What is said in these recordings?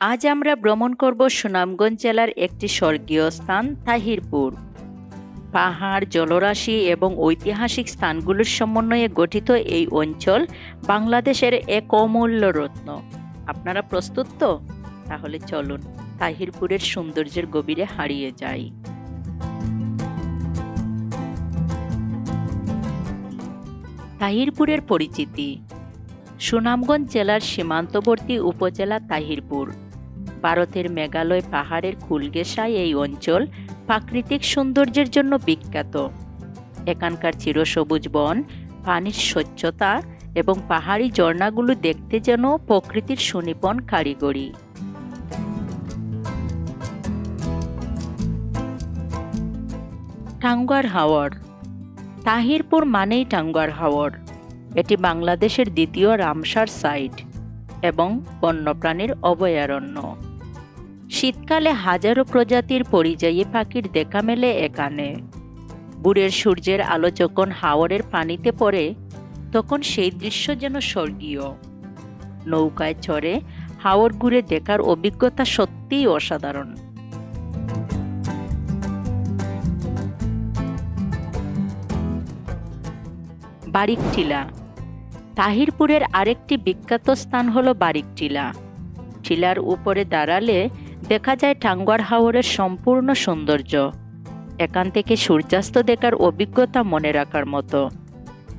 আজ আমরা ভ্রমণ করব সুনামগঞ্জ জেলার একটি স্বর্গীয় স্থান, তাহিরপুর। পাহাড়, জলরাশি এবং ঐতিহাসিক স্থানগুলোর সমন্বয়ে গঠিত এই অঞ্চল বাংলাদেশের এক অমূল্য রত্ন। আপনারা প্রস্তুত তো? তাহলে চলুন, তাহিরপুরের সৌন্দর্যের গভীরে হারিয়ে যাই। তাহিরপুরের পরিচিতি। সুনামগঞ্জ জেলার সীমান্তবর্তী উপজেলা তাহিরপুর। ভারতের মেঘালয় পাহাড়ের কুলগেসায় এই অঞ্চল প্রাকৃতিক সৌন্দর্যের জন্য বিখ্যাত। এখানকার চিরসবুজ বন, পানির স্বচ্ছতা এবং পাহাড়ি ঝর্ণাগুলো দেখতে যেন প্রকৃতির সুনিপন কারিগরি। টাঙ্গুয়ার হাওর। তাহিরপুর মানেই টাঙ্গুয়ার হাওর। এটি বাংলাদেশের দ্বিতীয় রামসার সাইট এবং বন্যপ্রাণীর অভয়ারণ্য। শীতকালে হাজারো প্রজাতির পরিযায়ী পাখির দেখা মেলে এখানে। বুড়ের সূর্যের আলো যখন হাওরের পানিতে পড়ে, তখন সেই দৃশ্য যেন স্বর্গীয়। নৌকায় চড়ে হাওর ঘুরে দেখার অভিজ্ঞতা সত্যিই অসাধারণ। বারিক টিলা তাহিরপুরের আরেকটি বিখ্যাত স্থান হলো বারিক টিলা টিলার উপরে দাঁড়ালে দেখা যায় টাঙ্গুয়ার হাওরের সম্পূর্ণ সৌন্দর্য। এখান থেকে সূর্যাস্ত দেখার অভিজ্ঞতা মনে রাখার মতো।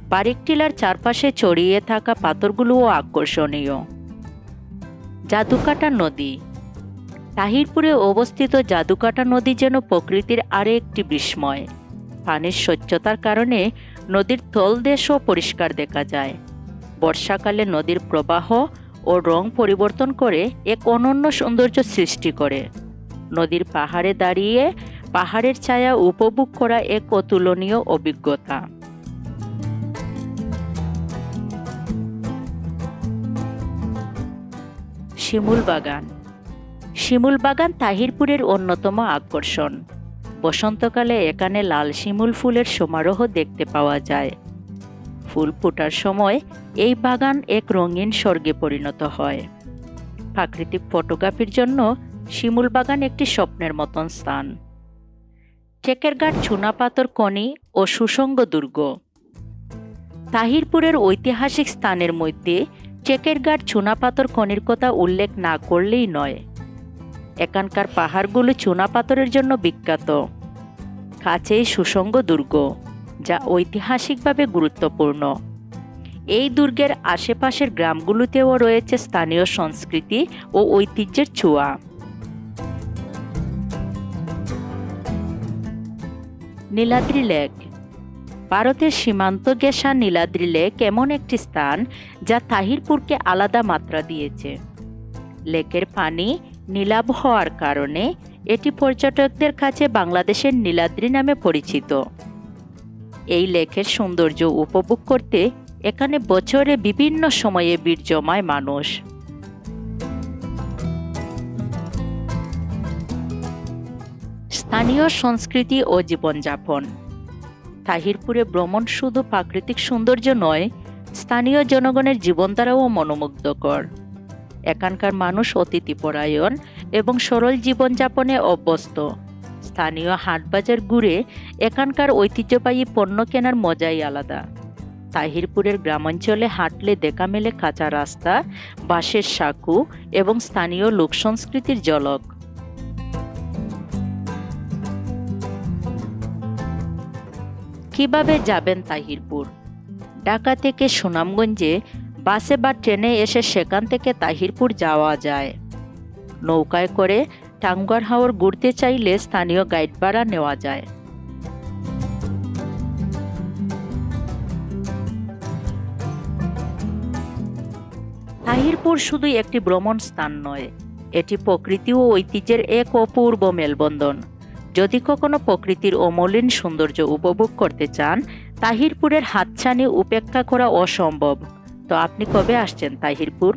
বারিক টিলার চারপাশে ছড়িয়ে থাকা পাথরগুলোও আকর্ষণীয়। জাদুকাটা নদী। তাহিরপুরে অবস্থিত জাদুকাটা নদী যেন প্রকৃতির আরে একটি বিস্ময়। পানির স্বচ্ছতার কারণে নদীর তলদেশও পরিষ্কার দেখা যায়। বর্ষাকালে নদীর প্রবাহ ও রং পরিবর্তন করে এক অনন্য সৌন্দর্য সৃষ্টি করে। নদীর পাহাড়ে দাঁড়িয়ে পাহাড়ের ছায়া উপভোগ করা এক অতুলনীয় অভিজ্ঞতা। শিমুল বাগান। শিমুল বাগান তাহিরপুরের অন্যতম আকর্ষণ। বসন্তকালে এখানে লাল শিমুল ফুলের সমারোহ দেখতে পাওয়া যায়। ফুল ফোটার সময় এই বাগান এক রঙিন স্বর্গে পরিণত হয়। প্রাকৃতিক ফটোগ্রাফির জন্য শিমুল বাগান একটি স্বপ্নের মতন স্থান। টেকেরঘাট চুনাপাতর কনি ও সুসঙ্গ দুর্গ। তাহিরপুরের ঐতিহাসিক স্থানের মধ্যে চেকেরঘাট চুনাপাতর খনির কথা উল্লেখ না করলেই নয়। এখানকার পাহাড়গুলো চুনাপাথরের জন্য বিখ্যাত। কাছেই সুসঙ্গ দুর্গ। যা ঐতিহাসিকভাবে গুরুত্বপূর্ণ। এই দুর্গের আশেপাশের গ্রামগুলোতেও রয়েছে স্থানীয় সংস্কৃতি ও ঐতিহ্যের ছোঁয়া। নীলাদ্রি লেক। ভারতের সীমান্ত গেসা নীলাদ্রি লেক এমন একটি স্থান যা তাহিরপুরকে আলাদা মাত্রা দিয়েছে। লেকের পানি নীলাভ হওয়ার কারণে এটি পর্যটকদের কাছে বাংলাদেশের নীলাদ্রি নামে পরিচিত। এই লেকের সৌন্দর্য উপভোগ করতে এখানে বছরে বিভিন্ন সময়ে ভিড় জমায় মানুষ। স্থানীয় সংস্কৃতি ও জীবনযাপন। তাহিরপুরে ভ্রমণ শুধু প্রাকৃতিক সৌন্দর্য নয়, স্থানীয় জনগণের জীবনধারাও মনোমুগ্ধকর। এখানকার মানুষ অতিথিপরায়ণ এবং সরল জীবনযাপনে অভ্যস্ত। স্থানীয় হাটবাজার ঘুরে এখানকার ঐতিহ্যবাহী পণ্য কেনার মজাই আলাদা। তাহিরপুরের গ্রামাঞ্চলে হাঁটলে দেখা মেলে কাঁচা রাস্তা, বাঁশের সাঁকু এবং স্থানীয় লোক সংস্কৃতির ঝলক। কীভাবে যাবেন তাহিরপুর? ঢাকা থেকে সুনামগঞ্জে বাসে বা ট্রেনে এসে সেখান থেকে তাহিরপুর যাওয়া যায়। নৌকায় করে টাঙ্গুয়ার হাওর ঘুরতে চাইলে স্থানীয় গাইড ভাড়া নেওয়া যায়। তাহিরপুর শুধু একটি ভ্রমণ স্থান নয়, এটি প্রকৃতি ও ঐতিহ্যের এক অপূর্ব মেলবন্ধন। যদি কখনো প্রকৃতির অমলিন সৌন্দর্য উপভোগ করতে চান, তাহিরপুরের হাতছানি উপেক্ষা করা অসম্ভব। তো আপনি কবে আসছেন তাহিরপুর?